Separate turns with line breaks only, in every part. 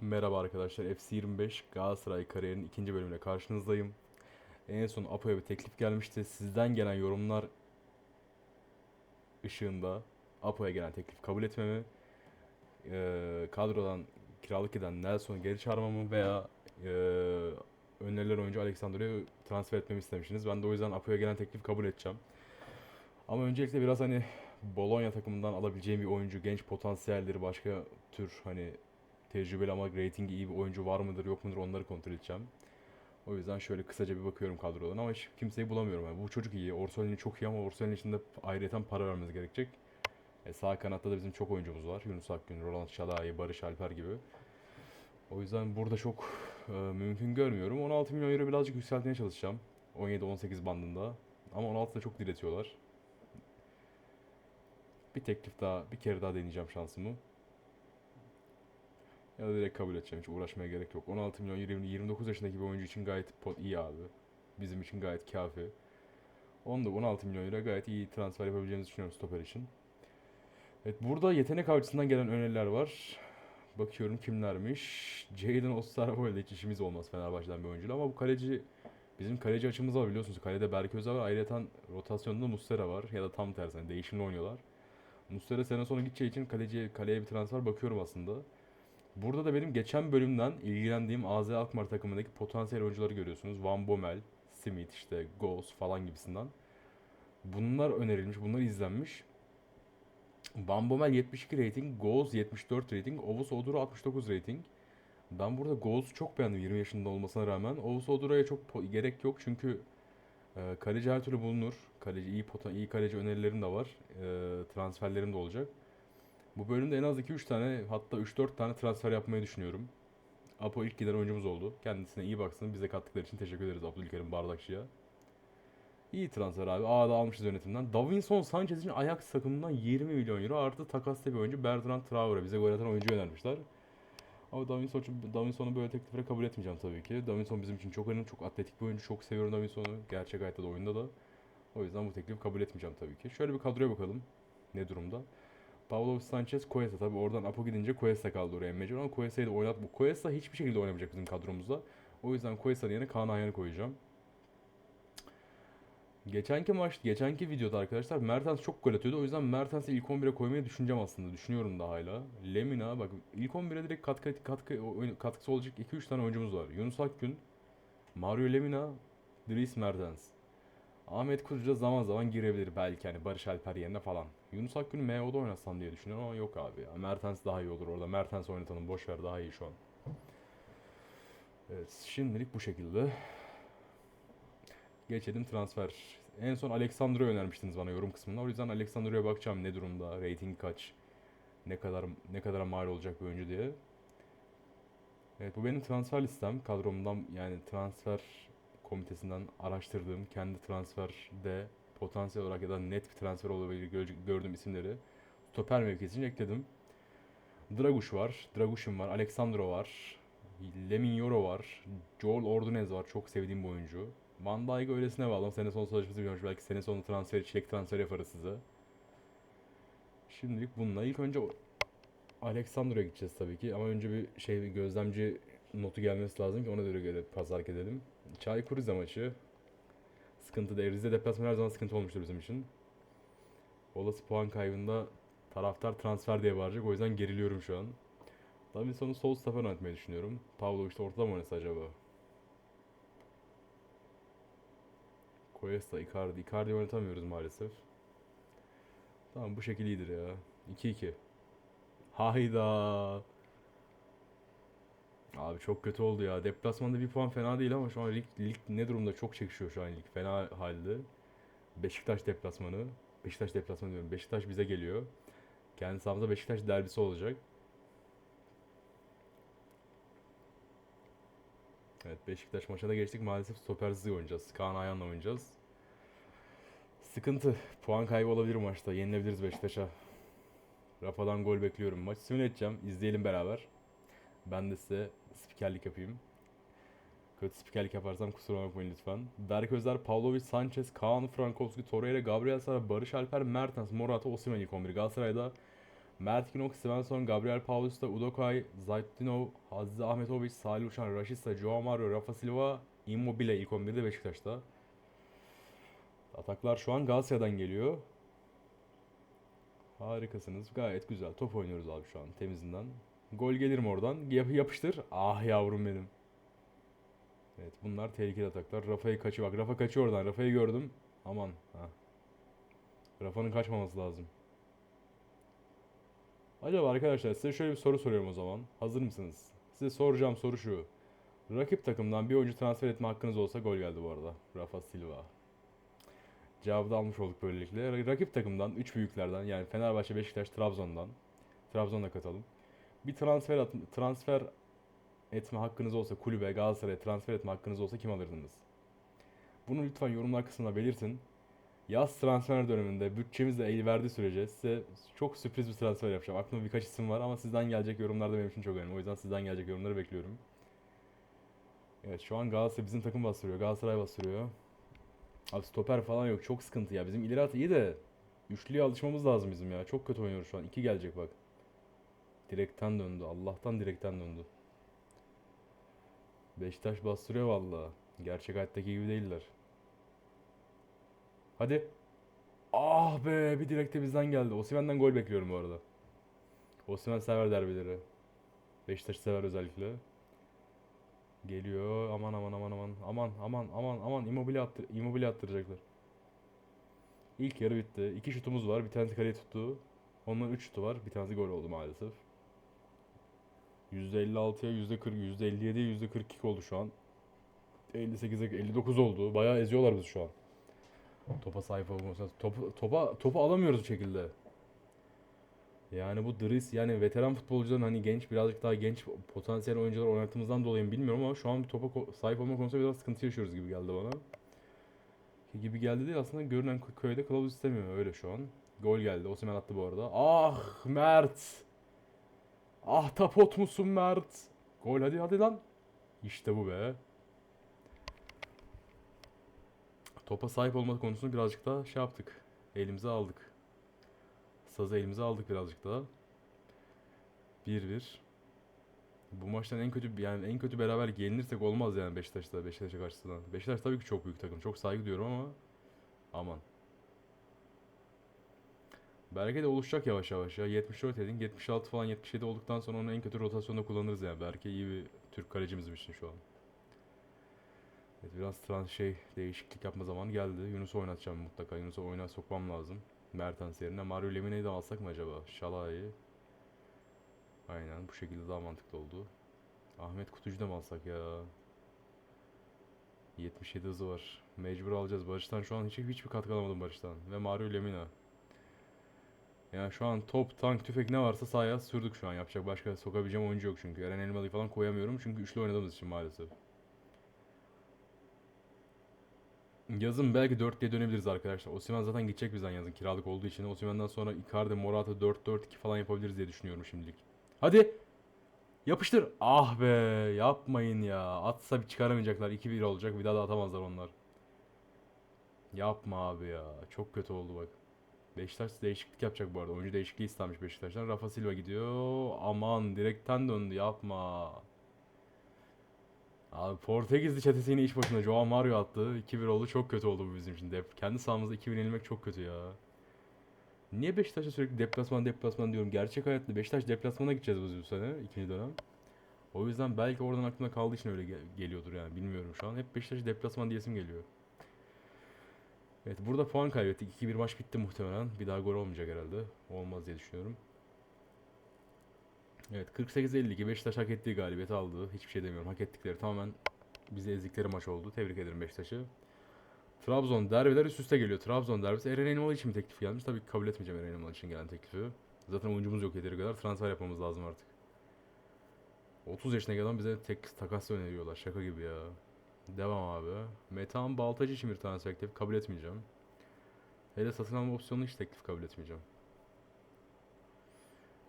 Merhaba arkadaşlar. FC25 Galatasaray kariyerinin ikinci bölümüyle karşınızdayım. En son Apo'ya bir teklif gelmişti. Sizden gelen yorumlar ışığında Apo'ya gelen teklif kabul etmemi, eee, kadrodan kiralık eden Nelson'u geri çağırmamı veya eee önerilen oyuncu Alexandro'yu transfer etmemi istemişsiniz. Ben de o yüzden Apo'ya gelen teklif kabul edeceğim. Ama öncelikle biraz hani Bologna takımından alabileceğim bir oyuncu, genç potansiyelleri, başka tür hani tecrübeli ama ratingi iyi bir oyuncu var mıdır yok mudur onları kontrol edeceğim. O yüzden şöyle kısaca bir bakıyorum kadrodan ama hiç kimseyi bulamıyorum. Yani bu çocuk iyi. Orsolini çok iyi ama Orsolini için de ayrıyeten para vermemiz gerekecek. E, sağ kanatta da bizim çok oyuncumuz var. Yunus Akgün, Roland Şalai, Barış Alper gibi. O yüzden burada çok e, mümkün görmüyorum. 16 milyon euro birazcık yükseltmeye çalışacağım. 17-18 bandında. Ama 16'da çok diretiyorlar. Bir teklif daha, bir kere daha deneyeceğim şansımı. Ya da direkt kabul edeceğim. Hiç uğraşmaya gerek yok. 16 milyon 20, 29 yaşındaki bir oyuncu için gayet pot iyi abi. Bizim için gayet kafi. Onu da 16 milyon lira gayet iyi transfer yapabileceğimizi düşünüyorum stoper için. Evet burada yetenek avcısından gelen öneriler var. Bakıyorum kimlermiş. Jadon Osterwolde hiç işimiz olmaz Fenerbahçe'den bir oyuncuyla ama bu kaleci bizim kaleci açımız var biliyorsunuz. Kalede Berke Özer var. Ayrıca rotasyonda Muslera var ya da tam tersi yani değişimli oynuyorlar. Muslera sene sonu gideceği için kaleciye, kaleye bir transfer bakıyorum aslında. Burada da benim geçen bölümden ilgilendiğim AZ Alkmaar takımındaki potansiyel oyuncuları görüyorsunuz. Van Bommel, Smith, işte Ghost falan gibisinden. Bunlar önerilmiş, bunlar izlenmiş. Van Bommel 72 rating, Ghost 74 rating, Ovus Oduro 69 rating. Ben burada Ghost'u çok beğendim 20 yaşında olmasına rağmen. Ovus Oduro'ya çok gerek yok çünkü e, kaleci her türlü bulunur. Kaleci iyi pota iyi kaleci önerilerim de var. E, transferlerim de olacak. Bu bölümde en az 2-3 tane hatta 3-4 tane transfer yapmayı düşünüyorum. Apo ilk giden oyuncumuz oldu. Kendisine iyi baksın. Bize kattıkları için teşekkür ederiz Abdülkerim Bardakçı'ya. İyi transfer abi. A'da almışız yönetimden. Davinson Sanchez için Ajax takımından 20 milyon euro artı takaslı bir oyuncu Bertrand Traore. Bize gol atan oyuncu önermişler. Ama Davinson, Davinson'u böyle teklifleri kabul etmeyeceğim tabii ki. Davinson bizim için çok önemli, çok atletik bir oyuncu. Çok seviyorum Davinson'u. Gerçek hayatta da oyunda da. O yüzden bu teklifi kabul etmeyeceğim tabii ki. Şöyle bir kadroya bakalım. Ne durumda? Pavlov Sanchez, Cuesta tabi oradan Apo gidince Cuesta kaldı oraya mecbur ama Cuesta'yı da oynat. Bu Cuesta hiçbir şekilde oynamayacak bizim kadromuzda. O yüzden Cuesta'nın yerine Kaan Ayhan'ı koyacağım. Geçenki maç, geçenki videoda arkadaşlar Mertens çok gol atıyordu. O yüzden Mertens'i ilk 11'e koymayı düşüneceğim aslında. Düşünüyorum da hala. Lemina bak ilk 11'e direkt katkı, katkı, katkısı olacak 2-3 tane oyuncumuz var. Yunus Akgün, Mario Lemina, Dries Mertens. Ahmet Kurucu da zaman zaman girebilir belki hani Barış Alper yerine falan. Yunus Akgün'ü MO'da oynasam diye düşünüyorum ama yok abi ya. Mertens daha iyi olur orada. Mertens oynatalım boş ver daha iyi şu an. Evet şimdilik bu şekilde. Geçelim transfer. En son Alexandro'yu önermiştiniz bana yorum kısmında. O yüzden Alexandro'ya bakacağım ne durumda, rating kaç, ne kadar ne kadara mal olacak bir oyuncu diye. Evet bu benim transfer listem. Kadromdan yani transfer komitesinden araştırdığım kendi transferde potansiyel olarak ya da net bir transfer olabilir gö- gördüğüm isimleri stoper mevkisi için ekledim. Draguş var, Draguşin var, Alexandro var, Lemin Yoro var, Joel Ordonez var. Çok sevdiğim bir oyuncu. Van Dijk'ı öylesine bağladım. Sene sonu sözleşmesi biliyormuş. Belki sene sonu transferi, çilek transferi yaparız size. Şimdilik bununla. İlk önce Alexandro'ya gideceğiz tabii ki. Ama önce bir şey bir gözlemci notu gelmesi lazım ki ona göre göre pazarlık edelim. Çaykur Rize maçı. Sıkıntı değil. Rize deplasmanı her zaman sıkıntı olmuştur bizim için. Olası puan kaybında taraftar transfer diye bağıracak. O yüzden geriliyorum şu an. Davinson'u sol stoper oynatmayı düşünüyorum. Pavlovic de ortada mı oynasa acaba? Cuesta, Icardi. Icardi oynatamıyoruz maalesef. Tamam bu şekil iyidir ya. 2-2. Hayda. Abi çok kötü oldu ya. Deplasmanda bir puan fena değil ama şu an lig, lig ne durumda? Çok çekişiyor şu an lig. Fena halde. Beşiktaş deplasmanı. Beşiktaş deplasmanı diyorum. Beşiktaş bize geliyor. Kendi sahamızda Beşiktaş derbisi olacak. Evet Beşiktaş maçına geçtik. Maalesef stopersiz oynayacağız. Kaan Ayhan'la oynayacağız. Sıkıntı. Puan kaybı olabilir maçta. Yenilebiliriz Beşiktaş'a. Rafa'dan gol bekliyorum. Maçı simüle edeceğim. İzleyelim beraber. Ben de size spikerlik yapayım. Kötü spikerlik yaparsam kusura bakmayın lütfen. Berk Özer, Pavlovic, Sanchez, Kaan, Frankowski, Torreira, Gabriel Sara, Barış Alper, Mertens, Morata, Osimhen ilk 11. Galatasaray'da Mert Günok, Svensson, Gabriel Paulista, Udokay, Zaytdinov, Hazzi Ahmetoviç, Salih Uçan, Rashica, Joao Mario, Rafa Silva, Immobile ilk 11'de Beşiktaş'ta. Ataklar şu an Galatasaray'dan geliyor. Harikasınız. Gayet güzel. Top oynuyoruz abi şu an temizinden. Gol gelir mi oradan? Yap- yapıştır. Ah yavrum benim. Evet bunlar tehlikeli ataklar. Rafa'yı kaçıyor. Bak Rafa kaçıyor oradan. Rafa'yı gördüm. Aman. Ha. Rafa'nın kaçmaması lazım. Acaba arkadaşlar size şöyle bir soru soruyorum o zaman. Hazır mısınız? Size soracağım soru şu. Rakip takımdan bir oyuncu transfer etme hakkınız olsa gol geldi bu arada. Rafa Silva. Cevabı da almış olduk böylelikle. Ra- Rakip takımdan, üç büyüklerden yani Fenerbahçe, Beşiktaş, Trabzon'dan. Trabzon'da katalım. Bir transfer at- transfer etme hakkınız olsa kulübe, Galatasaray'a transfer etme hakkınız olsa kim alırdınız? Bunu lütfen yorumlar kısmına belirtin. Yaz transfer döneminde bütçemiz de el verdiği sürece size çok sürpriz bir transfer yapacağım. Aklımda birkaç isim var ama sizden gelecek yorumlar da benim için çok önemli. O yüzden sizden gelecek yorumları bekliyorum. Evet şu an Galatasaray bizim takım bastırıyor. Galatasaray bastırıyor. Abi stoper falan yok. Çok sıkıntı ya. Bizim ileri hat iyi de üçlüye alışmamız lazım bizim ya. Çok kötü oynuyoruz şu an. İki gelecek bak. Direkten döndü. Allah'tan direkten döndü. Beşiktaş bastırıyor valla. Gerçek hayattaki gibi değiller. Hadi. Ah be bir direkte bizden geldi. Osimhen'den gol bekliyorum bu arada. Osimhen sever derbileri. Beşiktaş sever özellikle. Geliyor. Aman aman aman aman. Aman aman aman aman. Immobile, attır Immobile attıracaklar. İlk yarı bitti. İki şutumuz var. Bir tanesi kaleye tuttu. Onların üç şutu var. Bir tanesi gol oldu maalesef. %56'ya %40, %57'ye %42 oldu şu an. 58'e 59 oldu. Bayağı eziyorlar bizi şu an. Topa sahip olmasa topu, topa topu alamıyoruz bu şekilde. Yani bu Dries yani veteran futbolcuların hani genç birazcık daha genç potansiyel oyuncular oynattığımızdan dolayı mı bilmiyorum ama şu an topa sahip olma konusunda biraz sıkıntı yaşıyoruz gibi geldi bana. Gibi geldi değil aslında görünen kö- köyde kılavuz istemiyor öyle şu an. Gol geldi. Osimhen attı bu arada. Ah Mert. Ah tapot musun Mert? Gol hadi hadi lan. İşte bu be. Topa sahip olma konusunu birazcık daha şey yaptık. Elimize aldık. Sazı elimize aldık birazcık daha. 1-1. Bu maçtan en kötü yani en kötü beraber gelinirsek olmaz yani Beşiktaş'ta Beşiktaş'a karşısında. Beşiktaş tabii ki çok büyük takım. Çok saygı duyuyorum ama aman. Berke de oluşacak yavaş yavaş ya. 74 edin. 76 falan 77 olduktan sonra onu en kötü rotasyonda kullanırız yani. Berke iyi bir Türk kalecimiz için şu an. Evet, biraz trans şey değişiklik yapma zamanı geldi. Yunus'u oynatacağım mutlaka. Yunus'u oyuna sokmam lazım. Mertens yerine. Mario Lemine'yi de alsak mı acaba? Şalai'yi. Aynen bu şekilde daha mantıklı oldu. Ahmet Kutucu da mı alsak ya? 77 hızı var. Mecbur alacağız. Barış'tan şu an hiç hiçbir katkı alamadım Barış'tan. Ve Mario Lemina. Yani şu an top, tank, tüfek ne varsa sahaya sürdük şu an. Yapacak başka sokabileceğim oyuncu yok çünkü. Eren Elmalı'yı falan koyamıyorum çünkü üçlü oynadığımız için maalesef. Yazın belki 4 diye dönebiliriz arkadaşlar. Osimhen zaten gidecek bizden yazın kiralık olduğu için. Osimhen'den sonra Icardi, Morata 4-4-2 falan yapabiliriz diye düşünüyorum şimdilik. Hadi. Yapıştır. Ah be yapmayın ya. Atsa bir çıkaramayacaklar. 2-1 olacak. Bir daha da atamazlar onlar. Yapma abi ya. Çok kötü oldu bak. Beşiktaş değişiklik yapacak bu arada. Oyuncu değişikliği istenmiş Beşiktaş'tan. Rafa Silva gidiyor. Aman direkten döndü. Yapma. Abi Portekizli çetesi yine iş başında. Joao Mario attı. 2-1 oldu. Çok kötü oldu bu bizim için. Dep kendi sahamızda 2-1 yenilmek çok kötü ya. Niye Beşiktaş'a sürekli deplasman deplasman diyorum. Gerçek hayatta Beşiktaş deplasmana gideceğiz biz bu sene. ikinci dönem. O yüzden belki oradan aklımda kaldığı için öyle gel- geliyordur yani. Bilmiyorum şu an. Hep Beşiktaş deplasman diyesim geliyor. Evet burada puan kaybettik. 2-1 maç bitti muhtemelen. Bir daha gol olmayacak herhalde. Olmaz diye düşünüyorum. Evet 48-52 Beşiktaş hak ettiği galibiyeti aldı. Hiçbir şey demiyorum. Hak ettikleri tamamen bizi ezdikleri maç oldu. Tebrik ederim Beşiktaş'ı. Trabzon derbiler üst üste geliyor. Trabzon derbisi Eren Elmalı için bir teklif gelmiş. Tabii kabul etmeyeceğim Eren Elmalı için gelen teklifi. Zaten oyuncumuz yok yeteri kadar. Transfer yapmamız lazım artık. 30 yaşına adam bize tek takas öneriyorlar. Şaka gibi ya. Devam abi. Metehan Baltacı için bir transfer teklifi kabul etmeyeceğim. Hele satın alma opsiyonunu hiç teklif kabul etmeyeceğim.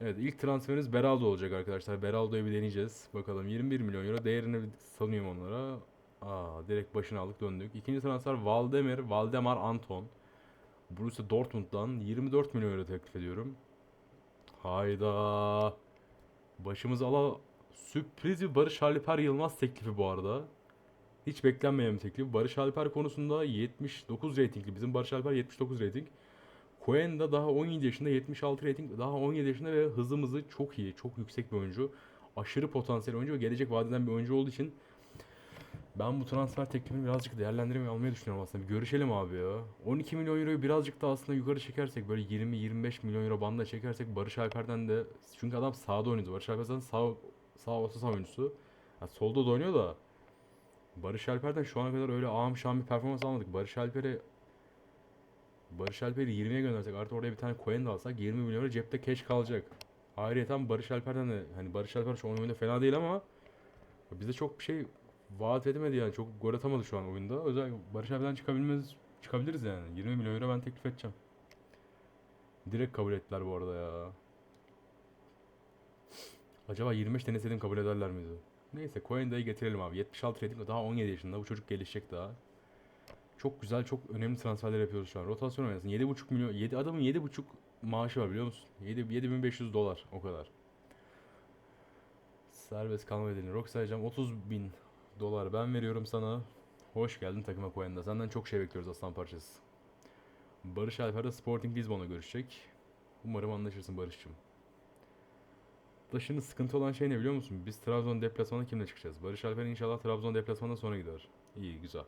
Evet ilk transferimiz Beraldo olacak arkadaşlar. Beraldo'yu bir deneyeceğiz. Bakalım 21 milyon euro değerini sanıyorum onlara. Aa direkt başına aldık döndük. İkinci transfer Valdemir, Valdemar Anton. Borussia Dortmund'dan 24 milyon euro teklif ediyorum. Hayda. Başımız ala sürpriz bir Barış Alper Yılmaz teklifi bu arada. Hiç beklenmeyen bir teklif. Barış Alper konusunda 79 reytingli. Bizim Barış Alper 79 reyting. Cohen da daha 17 yaşında 76 reyting. Daha 17 yaşında ve hızımızı çok iyi. Çok yüksek bir oyuncu. Aşırı potansiyel oyuncu ve gelecek vadeden bir oyuncu olduğu için ben bu transfer teklifini birazcık değerlendirmeye almayı düşünüyorum aslında. Bir görüşelim abi ya. 12 milyon euroyu birazcık da aslında yukarı çekersek böyle 20-25 milyon euro bandına çekersek Barış Alper'den de çünkü adam sağda oynuyordu. Barış Alper zaten sağ sağ orta saha oyuncusu. Ya solda da oynuyor da Barış Alper'den şu ana kadar öyle ağam şam bir performans almadık. Barış Alper'i Barış Alper'i 20'ye göndersek artı oraya bir tane coin de alsak 20 milyon cepte cash kalacak. Ayrıca Barış Alper'den de hani Barış Alper şu an oyunda fena değil ama bize çok bir şey vaat edemedi yani. Çok gol atamadı şu an oyunda. Özellikle Barış Alper'den çıkabilmez çıkabiliriz yani. 20 milyon euro ben teklif edeceğim. Direkt kabul ettiler bu arada ya. Acaba 25 deneseydim kabul ederler miydi? Neyse Coenda'yı getirelim abi. 76 rating daha 17 yaşında. Bu çocuk gelişecek daha. Çok güzel, çok önemli transferler yapıyoruz şu an. Rotasyon oynasın. 7,5 milyon, 7 adamın 7,5 maaşı var biliyor musun? 7 7500 dolar o kadar. Serbest kalma bedeli. Rock sayacağım 30 bin dolar ben veriyorum sana. Hoş geldin takıma Coenda. Senden çok şey bekliyoruz aslan parçası. Barış Alper Sporting Lisbon'la görüşecek. Umarım anlaşırsın Barış'cığım. Da şimdi sıkıntı olan şey ne biliyor musun? Biz Trabzon deplasmanına kimle çıkacağız? Barış Alper inşallah Trabzon deplasmanından sonra gider. İyi güzel.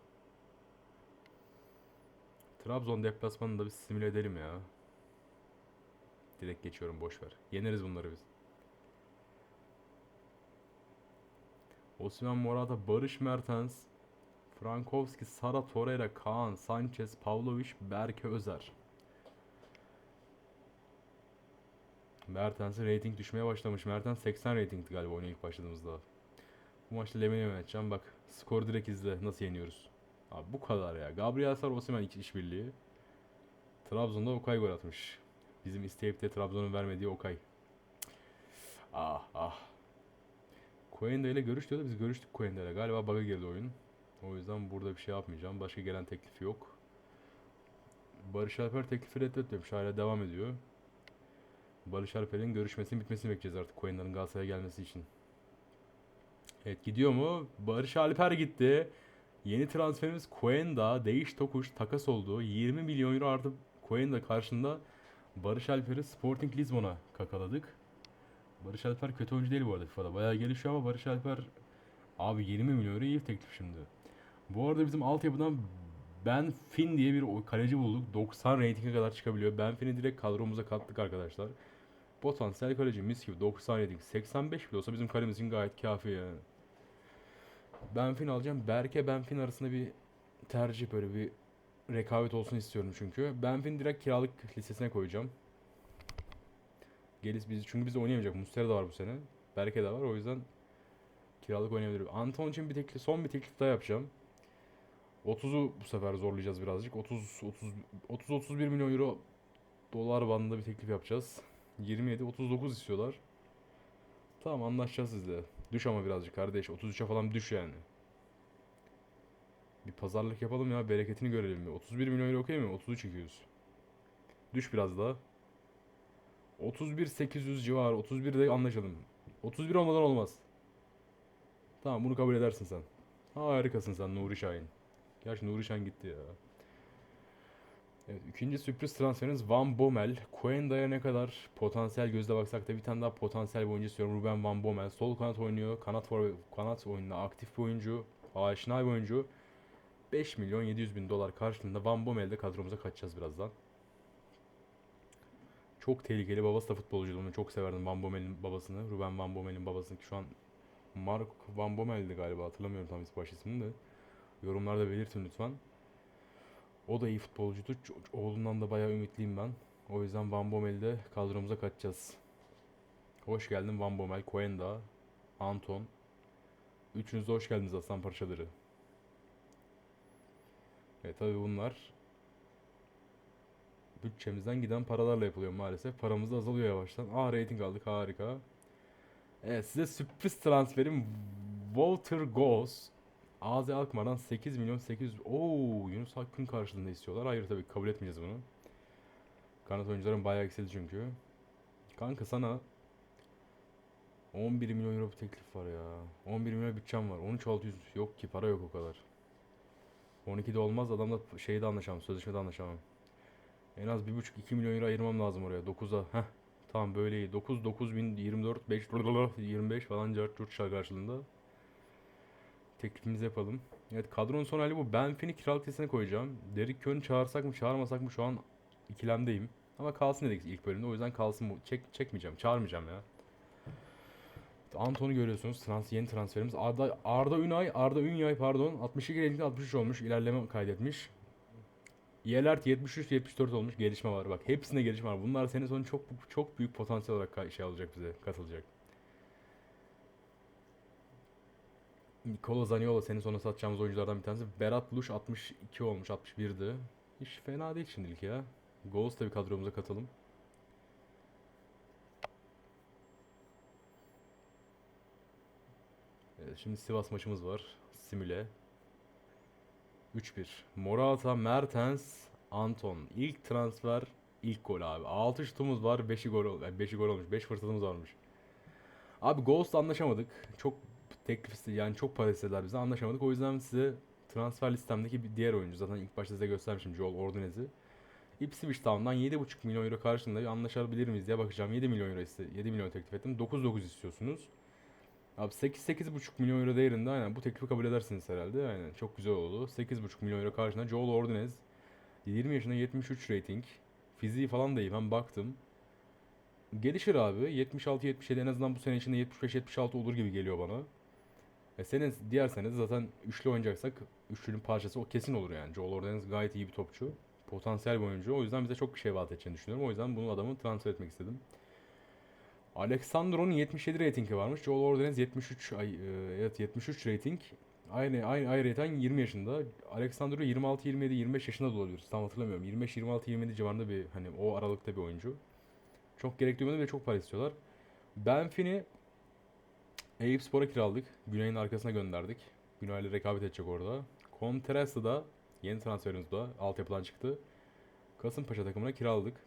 Trabzon deplasmanını da bir simüle edelim ya. Direkt geçiyorum boş ver. Yeneriz bunları biz. Osimhen Morata, Barış Mertens, Frankowski, Sara Torreira, Kaan, Sanchez, Pavlovic, Berke Özer. Mertens'in rating düşmeye başlamış. Mertens 80 ratingdi galiba oyuna ilk başladığımızda. Bu maçta Lemini yöneteceğim. Bak skor direkt izle. Nasıl yeniyoruz. Abi bu kadar ya. Gabriel Sar Osimhen işbirliği. Trabzon'da Okay gol atmış. Bizim isteyip de Trabzon'un vermediği Okay. Ah ah. Coenda ile görüş diyordu. Biz görüştük Coenda ile. Galiba bug'a girdi oyun. O yüzden burada bir şey yapmayacağım. Başka gelen teklifi yok. Barış Alper teklifi reddetmemiş. Hala devam ediyor. Barış Alper'in görüşmesinin bitmesini bekleyeceğiz artık Coenda'nın Galatasaray'a gelmesi için. Evet gidiyor mu? Barış Alper gitti. Yeni transferimiz Coenda. Değiş tokuş takas oldu. 20 milyon euro artı Coenda karşında Barış Alper'i Sporting Lisbon'a kakaladık. Barış Alper kötü oyuncu değil bu arada FIFA'da. Bayağı gelişiyor ama Barış Alper abi 20 milyon euro iyi teklif şimdi. Bu arada bizim altyapıdan Ben Fin diye bir kaleci bulduk. 90 ratinge kadar çıkabiliyor. Ben Fin'i direkt kadromuza kattık arkadaşlar. Potansiyel kaleci mis gibi 90 rating. 85 bile olsa bizim kalemiz gayet kafi yani. Benfin alacağım. Berke Benfin arasında bir tercih böyle bir rekabet olsun istiyorum çünkü. Benfin direkt kiralık listesine koyacağım. Gelis biz çünkü biz oynayamayacak. Mustera da var bu sene. Berke de var. O yüzden kiralık oynayabilir. Anton için bir teklif, son bir teklif daha yapacağım. 30'u bu sefer zorlayacağız birazcık. 30 30 30 31 milyon euro dolar bandında bir teklif yapacağız. 27 39 istiyorlar. Tamam anlaşacağız sizle. Düş ama birazcık kardeş. 33'e falan düş yani. Bir pazarlık yapalım ya. Bereketini görelim mi? 31 milyon euro okey mi? 33 200. Düş biraz daha. 31 800 civarı. 31 de anlaşalım. 31 olmadan olmaz. Tamam bunu kabul edersin sen. Harikasın sen Nuri Şahin. Gerçi Nuri Şahin gitti ya. Evet, ikinci sürpriz transferiniz Van Bommel. Coenda'ya ne kadar potansiyel gözle baksak da bir tane daha potansiyel bir oyuncu istiyorum. Ruben Van Bommel. Sol kanat oynuyor. Kanat for kanat oyununda aktif bir oyuncu. Aşina bir oyuncu. 5 milyon 700 bin dolar karşılığında Van Bommel'de kadromuza kaçacağız birazdan. Çok tehlikeli. Babası da futbolcuydu. Onu çok severdim Van Bommel'in babasını. Ruben Van Bommel'in babasını ki şu an Mark Van Bommel'di galiba. Hatırlamıyorum tam baş ismini de. Yorumlarda belirtin lütfen. O da iyi futbolcuydu. Oğlundan da bayağı ümitliyim ben. O yüzden Van Bommel'i de kadromuza katacağız. Hoş geldin Van Bommel, Coenda, Anton. Üçünüz de hoş geldiniz aslan parçaları. E tabi bunlar bütçemizden giden paralarla yapılıyor maalesef. Paramız da azalıyor yavaştan. Aa rating aldık harika. Evet size sürpriz transferim Walter Goes. AZ Alkmaar'dan 8 milyon 800 Oo Yunus Hakkın karşılığında istiyorlar. Hayır tabii kabul etmeyeceğiz bunu. Kanat oyuncuların bayağı yükseldi çünkü. Kanka sana 11 milyon euro bir teklif var ya. 11 milyon bütçem var. 13600 yok ki para yok o kadar. 12'de olmaz adamla şeyde anlaşamam. Sözleşmede anlaşamam. En az 1,5-2 milyon euro ayırmam lazım oraya. 9'a. Heh. Tamam böyle iyi. 9 9000 24 5 25 falan cart curt karşılığında. Teklifimizi yapalım. Evet kadronun son hali bu. Ben Finn'i kiralık listesine koyacağım. Derrick Köhn'ü çağırsak mı çağırmasak mı şu an ikilemdeyim. Ama kalsın dedik ilk bölümde. O yüzden kalsın bu. Çek, çekmeyeceğim. Çağırmayacağım ya. Anton'u görüyorsunuz. Trans, yeni transferimiz. Arda, Arda Ünay, Arda Ünyay pardon. 62 ratingde 63 olmuş. İlerleme kaydetmiş. Yelert 73 74 olmuş. Gelişme var. Bak hepsinde gelişme var. Bunlar senin sonu çok çok büyük potansiyel olarak şey alacak bize. Katılacak. Nikola Zaniolo senin sonra satacağımız oyunculardan bir tanesi. Berat Luş 62 olmuş. 61'di. Hiç fena değil şimdilik ya. Goals da bir kadromuza katalım. Evet, şimdi Sivas maçımız var. Simüle. 3-1. Morata, Mertens, Anton. İlk transfer, ilk gol abi. 6 şutumuz var, 5'i gol, ol- yani 5'i gol olmuş. 5 fırsatımız varmış. Abi Ghost'la anlaşamadık. Çok teklif yani çok para istediler bize anlaşamadık. O yüzden size transfer listemdeki bir diğer oyuncu zaten ilk başta size göstermişim Joel Ordonez'i. Ipswich Town'dan 7,5 milyon euro karşılığında bir anlaşabilir miyiz diye bakacağım. 7 milyon euro iste 7 milyon teklif ettim. 9-9 istiyorsunuz. Abi 8 8,5 milyon euro değerinde aynen bu teklifi kabul edersiniz herhalde. Aynen çok güzel oldu. 8,5 milyon euro karşılığında Joel Ordonez 20 yaşında 73 rating. Fiziği falan da iyi ben baktım. Gelişir abi. 76-77 en azından bu sene içinde 75-76 olur gibi geliyor bana. E senin diğer sene zaten üçlü oynayacaksak üçlünün parçası o kesin olur yani. Joel Ordonez gayet iyi bir topçu. Potansiyel bir oyuncu. O yüzden bize çok bir şey vaat edeceğini düşünüyorum. O yüzden bunu adamı transfer etmek istedim. Alexandro'nun 77 ratingi varmış. Joel Ordonez 73 ay e, evet 73 rating. Aynı aynı ayrıyeten 20 yaşında. Alexandro 26 27 25 yaşında da olabilir. Tam hatırlamıyorum. 25 26 27 civarında bir hani o aralıkta bir oyuncu. Çok gerek duymadı ve çok para istiyorlar. Benfin'i Eyüp Spor'a kiraladık. Güney'in arkasına gönderdik. Güney'le rekabet edecek orada. Contreras da yeni transferimiz da altyapıdan çıktı. Kasımpaşa takımına kiraladık.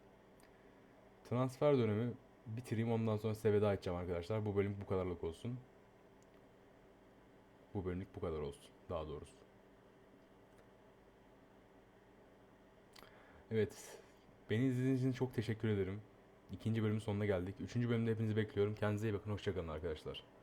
Transfer dönemi bitireyim ondan sonra size veda edeceğim arkadaşlar. Bu bölüm bu kadarlık olsun. Bu bölümlük bu kadar olsun. Daha doğrusu. Evet. Beni izlediğiniz için çok teşekkür ederim. İkinci bölümün sonuna geldik. Üçüncü bölümde hepinizi bekliyorum. Kendinize iyi bakın. Hoşçakalın arkadaşlar.